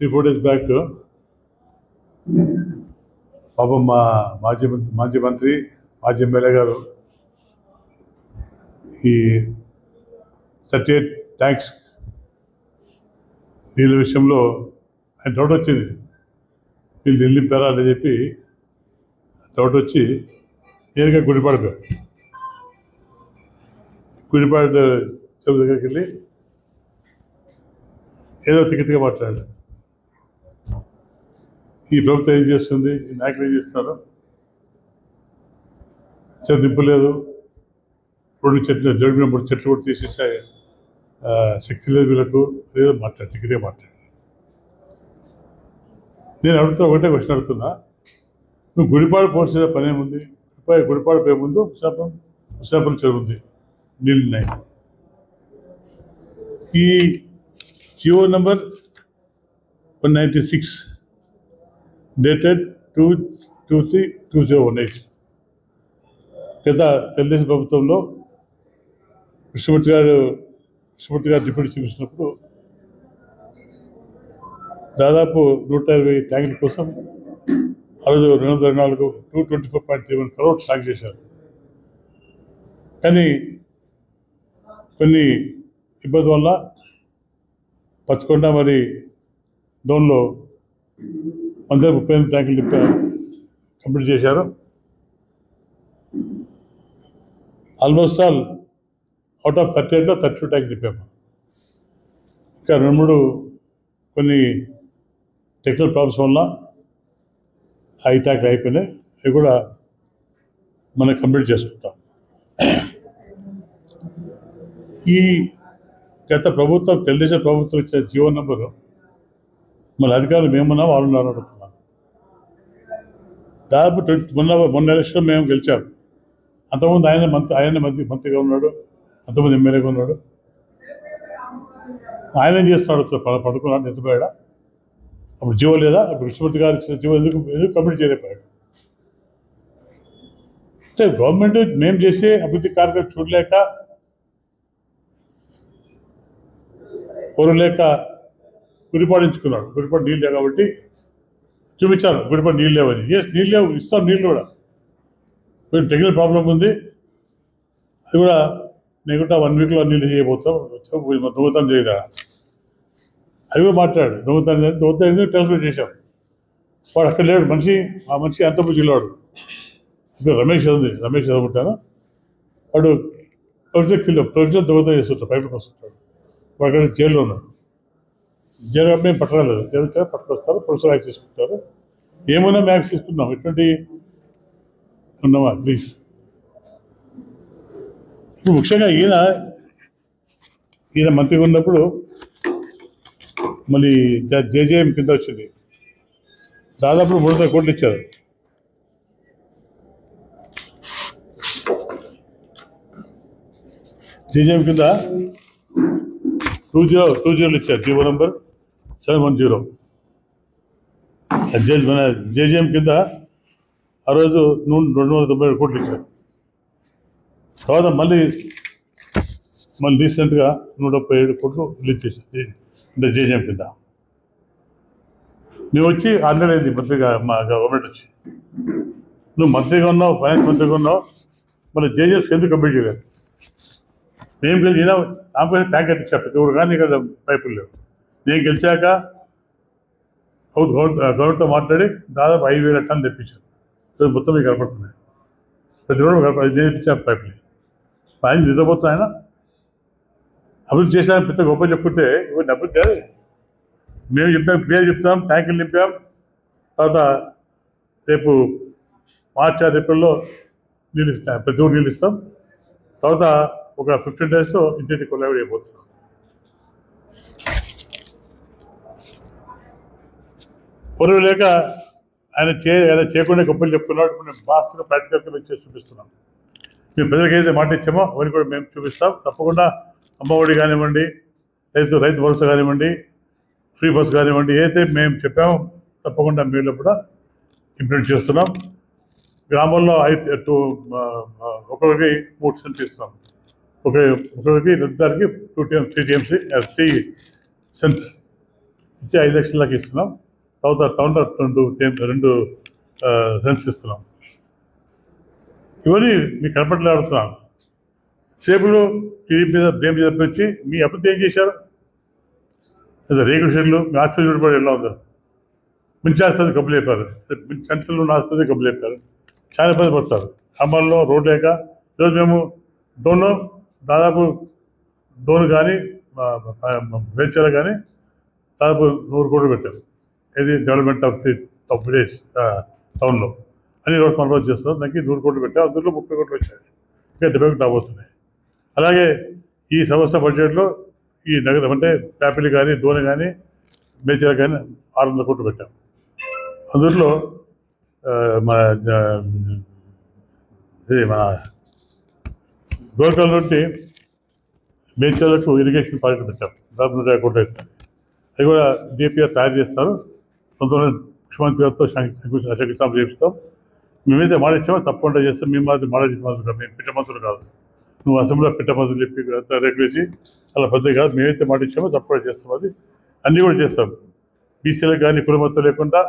Three four days back పాపం మా మాజీ మంత్రి మాజీ మంత్రి మాజీ ఎమ్మెల్యే గారు ఈ థర్టీ ఎయిట్ ట్యాంక్స్ నీళ్ళ విషయంలో ఆయన డౌట్ వచ్చింది. వీళ్ళు నిలిపారా అని చెప్పి డౌట్ వచ్చి నేరుగా గుడిపాడిపోయాడు గుడిపాడు చెవు దగ్గరికి వెళ్ళి ఏదో తిక్కతిగా మాట్లాడాడు ఈ ప్రభుత్వం ఏం చేస్తుంది? ఈ నాయకులు ఏం చేస్తున్నారు? చెరు లేదు. రెండు చెట్లు జడిపిన మూడు చెట్లు కూడా తీసేసే శక్తి లేదు వీళ్ళకు. లేదో మాట్లాడు తిక్కతిగా మాట్లాడు. నేను అడుగుతా ఒకటే క్వశ్చన్ అడుగుతున్నా. నువ్వు గుడిపాడు పోసిన పని ఏముంది? గుడిపాడు గుడిపాడు పోయే ముందు విశాఖం విశాఖపట్నం చెరువుంది నీళ్ళు ఈ GO number one ninety six dated two two three two zero one eight గత తెలుగుదేశం ప్రభుత్వంలో కృష్ణమూర్తి గారు కృష్ణమూర్తి గారు డిప్యూటీ చూపించినప్పుడు దాదాపు నూట ఇరవై ట్యాంకుల కోసం ఆ రోజు రెండు వందల నాలుగు two twenty four point three one crore సాగు చేశారు. కానీ కొన్ని ఇబ్బంది వల్ల పచ్చకొండ మరి డోన్లో వంద ముప్పై ఎనిమిది ట్యాంకులు కంప్లీట్ చేశారు. Almost all out of thirty ఎయిట్లో థర్టీ టూ ట్యాంక్ తిప్పాము. ఇంకా రెండు మూడు కొన్ని టెక్నికల్ ప్రాబ్లమ్స్ వల్ల ఐ ట్యాంకులు అయిపోయినాయి. అవి కూడా మనం కంప్లీట్ చేసుకుంటాం. ఈ గత ప్రభుత్వం తెలుగుదేశం ప్రభుత్వం ఇచ్చిన జీవో నెంబరు మన అధికారులు మేమున్నా వాళ్ళు ఉన్నారు దాదాపు ట్వంటీ మొన్న మొన్న ఎలక్షన్ మేము గెలిచాం. అంతకుముందు ఆయన మంత్రి ఆయన మంత్రి మంత్రిగా ఉన్నాడు అంతకుముందు ఎమ్మెల్యేగా ఉన్నాడు. ఆయన ఏం చేస్తున్నాడు? పడుకున్నాడు నిద్రపోయాడా? అప్పుడు జీవో లేదా? అప్పుడు కృష్ణమూర్తి గారు ఇచ్చిన జీవో ఎందుకు ఎందుకు కంప్లీట్ చేయలేకపోయాడు? అంటే గవర్నమెంట్ మేము చేసే అభివృద్ధి కార్యక్రమం చూడలేక లేక గురిపాడించుకున్నాడు గురిపాడు నీళ్ళు కాబట్టి చూపించాను. గురిపాడు నీళ్ళు లేవని. ఎస్ నీళ్ళు లేవు. ఇస్తాం నీళ్ళు కూడా. కొంచెం టెక్నికల్ ప్రాబ్లం ఉంది. అది కూడా నేను కూడా వన్ వీక్లో నీళ్ళు చేయబోతాం. దొంగతనం చేయదా అది కూడా మాట్లాడు. దొంగతనం దొంగతనం ట్రాన్స్ఫర్ చేశాం. వాడు అక్కడ లేడు. మనిషి ఆ మనిషి అంతపు జిల్లాడు ఇప్పుడు రమేష్ ఉంది. రమేష్ చదువుకుంటాను వాడు ప్రొఫెసర్ కిలో ప్రొఫెసర్ దొంగతనం చేస్తుంటాడు. పైపు వస్తుంటాడు. వాడు అక్కడ జైల్లో ఉన్నాడు. జైలు మేము పట్టరాలేదు జైలు పట్టుకొస్తారు. ప్రొఫెసర్ యాక్ట్ చేసుకుంటారు. ఏమైనా మ్యాక్స్ ఇస్తున్నాం ఎటువంటి ఉన్నామా ప్లీజ్ ఇప్పుడు ముఖ్యంగా ఈయన ఈయన మంత్రిగా ఉన్నప్పుడు మళ్ళీ జేజేఎం కింద వచ్చింది. దాదాపు మూడు వందల కోట్లు ఇచ్చారు. జేజేఎం కింద టూ జీరో టూ జీరోలు ఇచ్చారు. GO number seven one zero. Judge మన జేజీఎం కింద ఆ రోజు నూనె రెండు వందల తొంభై ఏడు కోట్లు ఇచ్చారు. తర్వాత మళ్ళీ మళ్ళీ రీసెంట్గా నూట ముప్పై ఏడు కోట్లు రిలీజ్ చేసింది అంటే జేజీఎం కింద. నువ్వు వచ్చి ఆరు అయింది మంత్రిగా మా గవర్నమెంట్ వచ్చి. నువ్వు మంత్రిగా ఉన్నావు ఫైనాన్స్ మంత్రిగా ఉన్నావు మరి జేజీఎస్ ఎందుకు కంప్లీట్ చేయలేదు? నేను గెలిచినా నాకు ట్యాంకర్ ఇచ్చా ప్రతి ఒక్కరు కానీ ఇక్కడ పైపులు లేవు. నేను గెలిచాక గవర్నమెంట్ గవర్నమెంట్తో మాట్లాడి దాదాపు ఐదు వేల టన్ను తెప్పించారు. అది మొత్తం మీకు కనపడుతున్నాయి. ప్రతి రోజు కనప- నేను తెప్పించాను పైపులు. ఆయన నిద్రపోతున్నా ఆయన. అభివృద్ధి చేసిన పెద్ద గొప్ప చెప్పుకుంటే ఇవన్నీ అభివృద్ధి కాదు మేము చెప్పాం క్లియర్ చెప్తాం ట్యాంకులు నింపాం. తర్వాత రేపు మార్చి ఆరు ఏప్రిల్లో నీళ్ళు ఇస్తాం ప్రతి ఊరు నీళ్ళు ఇస్తాం. తర్వాత ఒక ఫిఫ్టీన్ డేస్లో ఇంటింటి కొలాబడి అయిపోతున్నాం పొరుగు లేక ఆయన చే ఆయన చేయకుండా గొప్పలు చెప్పుకున్నాడు ఇప్పుడు మేము బాస్గా ప్రాక్టికల్గా మేము చేసి చూపిస్తున్నాం మేము ప్రజలకు ఏదైతే మాట ఇచ్చామో అవన్నీ కూడా మేము చూపిస్తాం. తప్పకుండా అమ్మఒడి కానివ్వండి రైతు రైతు భరోసా కానివ్వండి ఫ్రీ బస్ కానివ్వండి ఏదైతే మేము చెప్పామో తప్పకుండా మీలో కూడా ఇంప్లిమెంట్ చేస్తున్నాం. గ్రామంలో ఐదు టూ ఒకరికి మూడు సెంట్లు ఇస్తున్నాం. ఒక ఒకరికి ఇద్దరికి two TM three TMC three cents ఇచ్చి ఐదు లక్షలకి ఇస్తున్నాం. తర్వాత టౌన్లో రెండు రెండు సెన్స్ ఇస్తున్నాం ఇవన్నీ మీకు కనపడలే సేపులు టీడీపీ మీద దేని మీద వచ్చి మీ అభివృద్ధి ఏం చేశారు అదే రేకుల షెడ్లు మీ ఆసుపత్రి చూడబడి ఎలా ఉందో మించి ఆసుపత్రి కబ్బులు చెప్పారు సెంటర్లో ఉన్న ఆసుపత్రి కబ్బులు చెప్పారు చాలా ఇబ్బంది పడతారు అమల్లో రోడ్ లేక ఈరోజు మేము డోన్లో దాదాపు డోన్ కానీ వెంచర్ కానీ దాదాపు నూరు కోట్లు పెట్టారు ఇది development of the of village టౌన్లో అని రోడ్ కొనుగోలు చేస్తున్నాం దానికి నూరు కోట్లు పెట్టాం అందులో ముప్పై కోట్లు వచ్చాయి. ఇంకా డెబ్బై కోట్లు రాబోతున్నాయి. అలాగే ఈ సంవత్సర బడ్జెట్లో ఈ నగరం అంటే ప్యాపిల్ కానీ డోన్ కానీ మేచర్ కానీ ఆరు వందల కోట్లు పెట్టాం. అందులో మన ఇది మన గోల్కల్ నుండి మేచర్లకు ఇరిగేషన్ ప్రాజెక్ట్ పెట్టాం. దాదాపు నూట యాభై కోట్లు అవుతుంది అది కూడా డిపిఆర్ తయారు చేస్తారు. తొందరలో ముఖ్యమంత్రి గారితో శంకుస్థాపన చేపిస్తాం. మేమైతే మాట ఇచ్చామో తప్పకుండా చేస్తాం. మేము మాది మాట చెప్పాల్సి మేము పిట్ట మనుషులు కాదు. నువ్వు అసెంబ్లీలో పిట్ట మంత్రులు చెప్పి అంతా రేకులేసి అలా పెద్ద కాదు. మేమైతే మాట ఇచ్చామో తప్పకుండా చేస్తాం. అది అన్నీ కూడా చేస్తాం. బీసీలకు కానీ కులమత్తం లేకుండా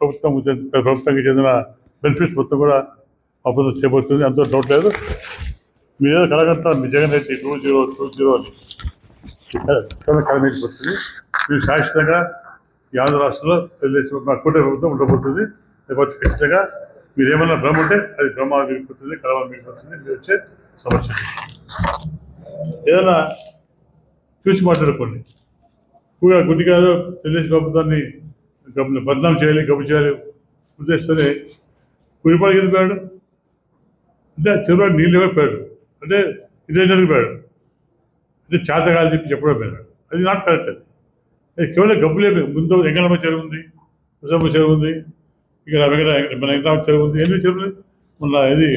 ప్రభుత్వం చెంది- ప్రభుత్వానికి చెందిన బెనిఫిట్స్ మొత్తం కూడా మా ప్రభుత్వం చేయబడుతుంది అంత డౌట్ లేదు. మీరు ఏదో కలగంటారు. మీ Jagan Reddy two zero two zero అని. కలమేసి మీరు శాశ్వతంగా ఈ ఆంధ్ర రాష్ట్రంలో తెలుగుదేశం మా కూటమి ప్రభుత్వం ఉండబోతుంది. లేకపోతే ఖచ్చితంగా మీరు ఏమన్నా భ్రమ ఉంటే అది భ్రమ మిగిలిపోతుంది కలవ మిగిలిపోతుంది మీరు వచ్చే సమస్య. ఏదైనా చూసి మాట్లాడుకోండి. కూడా గుడ్డి కాదు తెలుగుదేశం ప్రభుత్వాన్ని గబ్బు బదనాం చేయాలి గబ్బు చేయాలి ఉద్దేశంతోనే కుడిపాడు వెళ్ళిపోయాడు పోయాడు? అంటే చెరువు నీళ్ళు పోయాడు అంటే ఇదే జరిగిపోయాడు అంటే చేతగాలి చెప్పి చెప్పడం పోయాడు అది నాట్ కరెక్ట్ అది. కేవలం గబ్బులే ముందు ఎంగళమ్మ చెరువు ఉంది ఉసమ్మ చెరువు ఉంది ఇక్కడ వెంకట మన ఎంగళమ్మ చెరువు ఉంది ఎన్ని చెరువులు? మొన్న ఇది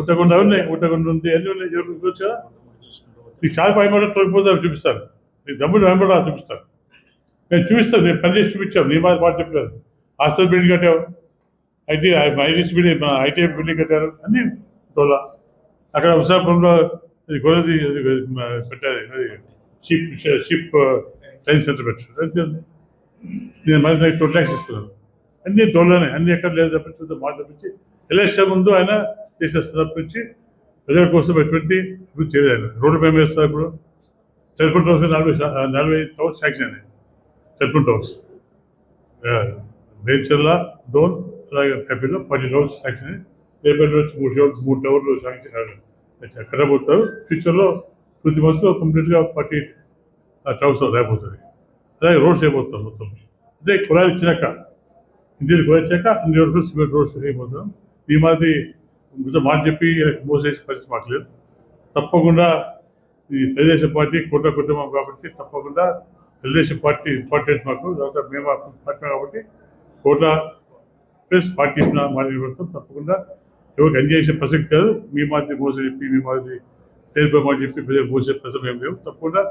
ఉట్టకుండా ఉన్నాయి ఉట్టకుండా ఉంది ఎన్ని ఉన్నాయి చెరువులు? చూడొచ్చు కదా నీకు చాలా భయపడ తొలిపోతారు చూపిస్తాను నీ దమ్ముడు భయపడ చూపిస్తాను నేను చూపిస్తాను నేను పని చేసి చూపించాను నీ మాట మాట చెప్పలేదు. హాస్టల్ బిల్డింగ్ కట్టావు ఐటీ ఐటీసీ బిల్డింగ్ మన ఐటీ బిల్డింగ్ కట్టారు అన్నీ తోలా. అక్కడ విశాఖపట్నంలో ఇది గొడవది పెట్టారు అది షిప్ షిప్ సైన్స్ సెంటర్ పెట్టారు అంతే నేను మళ్ళీ నాకు టూ ట్యాక్స్ ఇస్తున్నాను. అన్నీ తోలనే అన్నీ ఎక్కడ లేదు తప్పించి మాట తప్పించి ఎలక్షన్ ముందు ఆయన చేసేస్తే తప్పించి ప్రజల కోసం ఎటువంటి అభివృద్ధి చేయలేదు. ఆయన రోడ్డు మేము వేస్తారు ఇప్పుడు. టెలిఫోన్ టవర్స్ నలభై నలభై టవర్స్ శాంక్షన్ అయినాయి. టెలిఫోన్ టవర్స్ మేడ్చల్లా డోన్ అలాగే హ్యాపీలో ఫార్టీ టవర్స్ శాంక్షన్ అయ్యాయి రేపటి నుంచి మూడు టవర్స్ మూడు టవర్లు శాంక్షన్ కట్టబోతారు ఫ్యూచర్లో ప్రతి త్రీ మంత్స్లో కంప్లీట్గా ఫార్టీ ట్రౌసర్ లేకపోతుంది. అలాగే రోడ్స్ అయిపోతాం మొత్తం. అదే కుళాయి ఇచ్చినాక ఇండియన్ కుళాయి ఇచ్చాక అన్ని వరకు సిమెంట్ రోడ్స్ అయిపోతాం. ఈ మాది కొంచెం మాట చెప్పి మోసేసి పరిస్థితి మాకు లేదు. తప్పకుండా ఈ తెలుగుదేశం పార్టీ కుట్ర కుటుంబం కాబట్టి తప్పకుండా తెలుగుదేశం పార్టీ ఇంపార్టెన్స్ మాకు. తర్వాత మేము పార్టీ కాబట్టి కోట్ల ప్లస్ పార్టీ ఇచ్చిన మాట పెడతాం తప్పకుండా ఎవరికి అందజేసే ప్రసక్తి లేదు. మీ మాదిరి మోసం చెప్పి మీ మాదిరి తెలిపే మాట చెప్పి ప్రజలు మోసే ప్రసక్తి ఏం లేవు. తప్పకుండా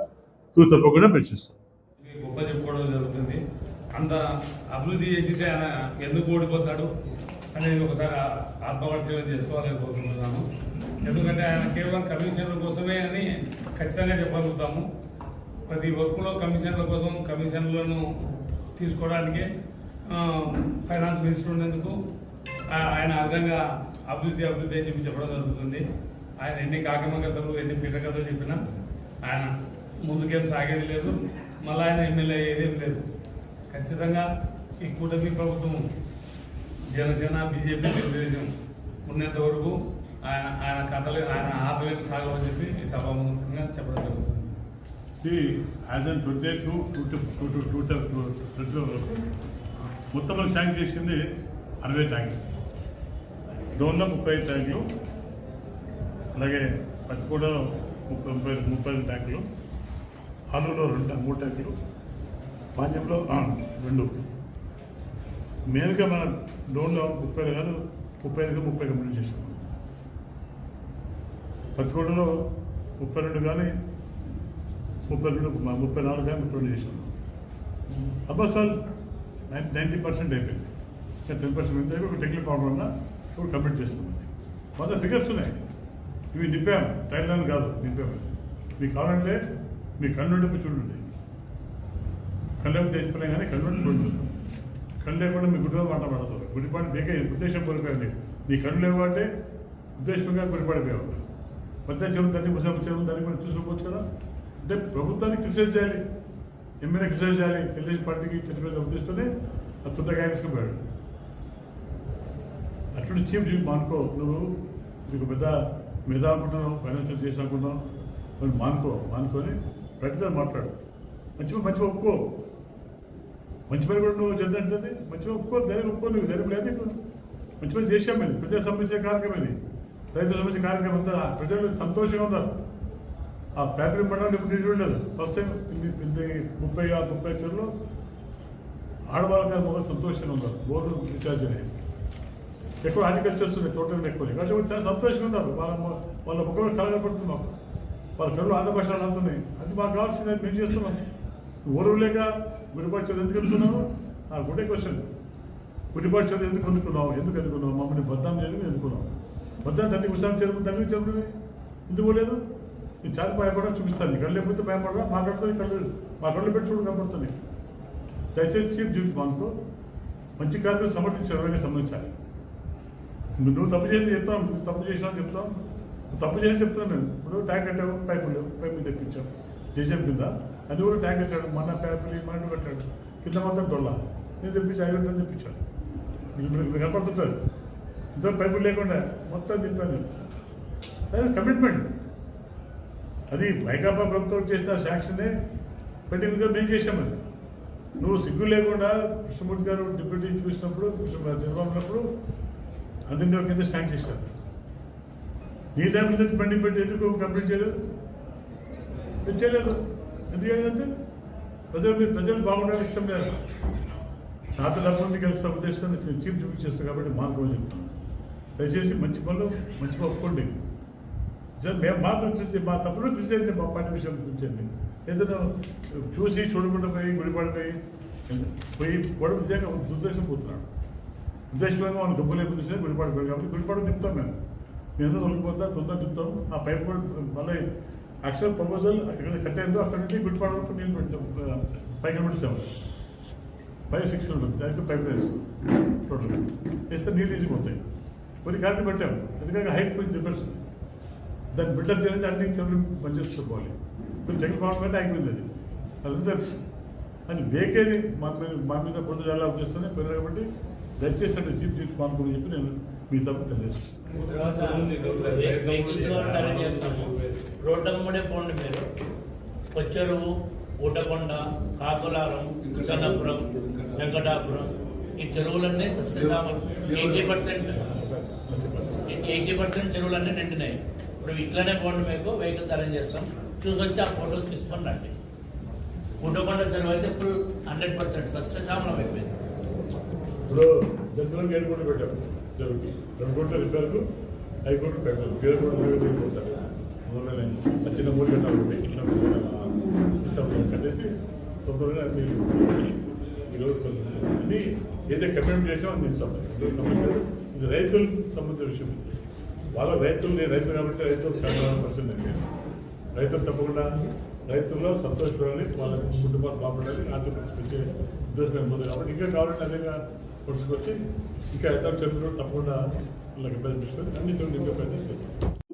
తూ తప్పకుండా మేము గొప్ప చెప్పుకోవడం జరుగుతుంది. అంత అభివృద్ధి చేసింటే ఆయన ఎందుకు ఓడిపోతాడు అనేది ఒకసారి ఆ- ఆత్మపరిశీలన చేసుకోవాలని కోరుకుంటున్నాను ఎందుకంటే ఆయన కేవలం కమిషన్ల కోసమే అని ఖచ్చితంగా చెప్పగలుగుతాము. ప్రతి వర్క్లో కమిషన్ల కోసం కమిషన్లను తీసుకోవడానికి ఫైనాన్స్ మినిస్టర్ ఉన్నందుకు ఆయన అర్థంగా అభివృద్ధి అభివృద్ధి అని చెప్పి చెప్పడం జరుగుతుంది. ఆయన ఎన్ని కాకమ కథలు ఎన్ని పిట్ట కథలు చెప్పినా ఆయన ముందుకేం సాగేది లేదు. మళ్ళీ ఆయన ఎమ్మెల్యే అయ్యేదేం లేదు. ఖచ్చితంగా ఈ కూటమి ప్రభుత్వం జనసేన బీజేపీ తెలుగుదేశం ఉన్నంత వరకు ఆయన ఆయన కథలు ఆయన ఆపలేదు సాగవని చెప్పి ఈ సభాముఖంగా చెప్పడం జరుగుతుంది. As on twenty two two two two two two మొత్తంలో ట్యాంక్ చేసింది అరవై ట్యాంక్. డోన్లో ముప్పై ఐదు ట్యాంకులు అలాగే పచ్చికూడలో ముప్పై ముప్పై ముప్పై ఐదు ట్యాంకులు ఆలూరులో రెండు మూడు ట్యాంకులు పాండ్యంలో రెండు. మెయిన్గా మన డోన్లో ముప్పై కాదు ముప్పై ఐదుగా ముప్పై కంప్లీట్ చేసాం పచ్చికూడలో ముప్పై రెండు కానీ ముప్పై రెండు ముప్పై నాలుగు కానీ ముప్పై రెండు చేసాము అబ్బాసాల్ నైన్ నైంటీ పర్సెంట్ అయిపోయింది. ఇంకా టెన్ పర్సెంట్ ఉంది ఒక టెక్నిక్ ప్రాబ్లం ఉన్నా ఇప్పుడు కంప్లీట్ చేస్తుంది మొదటి ఫిగర్స్ ఉన్నాయి. ఇవి నింపాం. టైం లైన్ కాదు నింపాము మీకు కావాలంటే మీ కన్ను చూడండి. కళ్ళు తెచ్చిపోయినా కానీ కళ్ళు చూడండి. కళ్ళు లేకుండా మీ గుడిలో మాట పడతారు. గుడిపాటు మీకే ఉద్దేశం కోల్పోయండి నీ కళ్ళు లేవు ఉద్దేశంగా గుడిపడిపోయావు పెద్ద చెరువు దాన్ని ముసాఫ్ చెరువు దాన్ని కూడా చూసుకోవచ్చు కదా? అంటే ప్రభుత్వాన్ని క్రిటిసైజ్ చేయాలి. ఎమ్మెల్యే క్రిటిసైజ్ చేయాలి. తెలుగుదేశం పార్టీకి చనిపోయిన ఉద్దేశిస్తూనే ఆ తుండగా తీసుకుపోయాడు. అటువంటి చీఫ్ చీఫ్ మానుకో నువ్వు నీకు పెద్ద మీద అనుకుంటున్నావు ఫైనాన్షియల్ చేసి అనుకుంటున్నావు. మానుకో మానుకొని ప్రతిదాన్ని మాట్లాడు. మంచిగా మంచిగా ఒప్పుకో. మంచి పని కూడా నువ్వు చెడ్డట్లేదు మంచిగా ఒప్పుకో ధైర్యం ఒప్పుకో నువ్వు ధైర్యం లేదు నీకు. మంచి పని చేసాం ఇది ప్రజలకు సంబంధించిన కార్యక్రమం ఇది. రైతులకు సంబంధించిన కార్యక్రమం అంతా. ప్రజలు సంతోషంగా ఉన్నారు. ఆ పేపర్ ఇవ్వడానికి ఇప్పుడు నీళ్ళు ఉండదు. ఫస్ట్ టైం ఇది ముప్పై ఆ ముప్పై చెరువులో ఆడవాళ్ళకి మొదలు సంతోషంగా ఉన్నారు. బోర్డు రీఛార్జ్ అనేది ఎక్కువ హార్టికల్చర్స్ ఉన్నాయి తోటలు ఎక్కువ కాబట్టి చాలా సంతోషంగా ఉన్నారు. వాళ్ళ వాళ్ళ ముఖంలో కలగపడుతుంది మాకు. వాళ్ళ కళ్ళు ఆంధ్ర భాషలు అవుతున్నాయి అది మాకు కావాల్సింది మేము చేస్తున్నాం. ఊరు లేక గుడిపాటు ఎందుకు ఎందుకున్నావు ఆ గుడే క్వశ్చన్. గుడిపాటు ఎందుకు అందుకున్నావు? ఎందుకు ఎందుకున్నావు మమ్మల్ని బద్దాం చేయడం ఎందుకున్నావు బద్దాం దాన్ని ఉత్సాహం చేరుకుని దాన్ని చెరుకుని ఎందుకు పోలేదు? నేను చాలా భయపడా చూపిస్తాను నీ కళ్ళు లేకపోతే భయపడరా? మా కడుతుంది కళ్ళు మా కళ్ళు పెట్టి చూడు కనపడుతుంది దయచేసి చీఫ్ డ్యూటీ మాకు మంచి కార్యక్రమం సమర్థించే ఎవరైనా సంబంధించాలి. నువ్వు తప్పు చేసి చెప్తాం. తప్పు చేసినా చెప్తాం. తప్పు చేసి చెప్తున్నాను నేను. ఇప్పుడు ట్యాంక్ కట్టావు పైపు లేవు పైపు తెప్పించాం. చేసాం కింద. అది కూడా ట్యాంక్ కట్టాడు. మన పైపులు మన పెట్టాడు కింద మాత్రం డొల్లా. నేను తెప్పించి ఐదు గంటలు తెప్పించాను మీకు కనపడుతుంటుంది. ఇంత పైపులు లేకుండా మొత్తం తిప్పాను నేను. అది కమిట్మెంట్ అది వైకాపా ప్రభుత్వం చేసిన శాంక్షనే పెట్టిందిగా మేము చేసాం అది. నువ్వు సిగ్గు లేకుండా కృష్ణమూర్తి గారు డిప్యూటీ చూసినప్పుడు కృష్ణ చంద్రబాబు ఉన్నప్పుడు అందులో కింద శాంక్షన్ చేశారు. ఈ టైం తెచ్చి బండి పెట్టి ఎందుకు కంప్లీట్ చేయలేదు? ఇది చేయలేదు? ఎందుకంటే ప్రజలు ప్రజలు బాగుండాలని ఇష్టం లేదు. నాతో డబ్బు ఉంది కలిసిన ఉద్దేశం చీప్ చూపించేస్తాను కాబట్టి మానుకోని చెప్తాను దయచేసి మంచి పనులు మంచి ఒప్పుకోండి. మేము మా చూసి మా తప్పులు చూసేయండి మా పార్టీ విషయం చూసేయండి ఏదైనా చూసి చూడకుండా పోయి గుడిపడిపోయి పోయి గొడవ నిజంగా దుర్దేశం పోతున్నాడు. ఉద్దేశంగా మనం డబ్బు లేకపోతే చూసి గుడిపడిపోయాడు కాబట్టి గుడిపడ చెప్తాం మేము. ఎందుకు తొలగిపోతా? తొందర నింపుతాం ఆ పైప్ కూడా మళ్ళీ యాక్చువల్ ప్రపోజల్ ఎక్కడ కట్టేందో అక్కడ నుంచి గుడిపాడు వరకు నీళ్ళు పెట్టాం పైకి పెట్టాము ఫైవ్ సిక్స్ ఉంటుంది దానికి పైప్ వేస్తాం టోటల్గా వేస్తే నీళ్ళు తీసిపోతాయి. కొన్ని కార్లు పెట్టాము ఎందుకంటే హైట్ కొంచెం డిఫరెన్స్ ఉంది. దాన్ని బిల్డప్ చేయాలంటే అన్ని చెవులు పనిచేసుకోవాలి కొంచెం చెక్కలు గవర్నమెంట్ ఆగిపోయింది అది. అది తెలుసు. అది బేకేది మా మీద మా మీద పొద్దు చాలా చేస్తూనే పెరిగారు కాబట్టి దయచేసి అంటే చీఫ్ చీఫ్ మానుకోని చెప్పి నేను మీ తప్పు తెలియజేస్తాను అరేంజ్ చేస్తాము రోడ్డు అమ్మడే పోండి మీరు కొచ్చెరువు ఊటకొండ కాకులారం కన్నపురం వెంకటాపురం ఈ చెరువులన్నీ సస్యశామం ఎయిటీ పర్సెంట్ ఎయిటీ పర్సెంట్ చెరువులన్నీ నిండినాయి ఇప్పుడు ఇట్లానే పోండి మీకు వెహికల్స్ అరేంజ్ చేస్తాం చూసి వచ్చి ఆ ఫోటోస్ తీసుకొని రండి ఊటకొండ చెరువు అయితే ఫుల్ హండ్రెడ్ పర్సెంట్ సస్యశామలం అయిపోయింది ఇప్పుడు జనరల్గా ఏడు జరుగుతుంది. రెండు కోట్ల రిపేర్కు ఐదు కోట్లు పెట్టాలి ఏడు కోట్లు రిపేర్ కొట్టాలి మొదలైన ఆ చిన్న మూడు గంటలు ఒకటి ఇష్టం కట్టేసి తొందరగా మీరు ఈరోజు కొంచెం అన్ని ఏదైతే కమిట్మెంట్ చేసామో అది ఇస్తాం ఇది రైతులకు సంబంధించిన విషయం. వాళ్ళ రైతులు నేను రైతు కాబట్టి రైతులు చాలా నేను రైతులు తప్పకుండా రైతుల్లో సంతోషపడాలి వాళ్ళ కుటుంబాలు బాగుపడాలి ఆర్థిక ఉద్దేశం ఉంది కాబట్టి. ఇంకా కావాలంటే అదేగా పొడుచుకొచ్చి ఇంకా ఎంత చెరువులు తప్పకుండా వాళ్ళకి ఇబ్బంది అన్ని చూడండి ఇంకా ప్రయత్నం చేస్తాం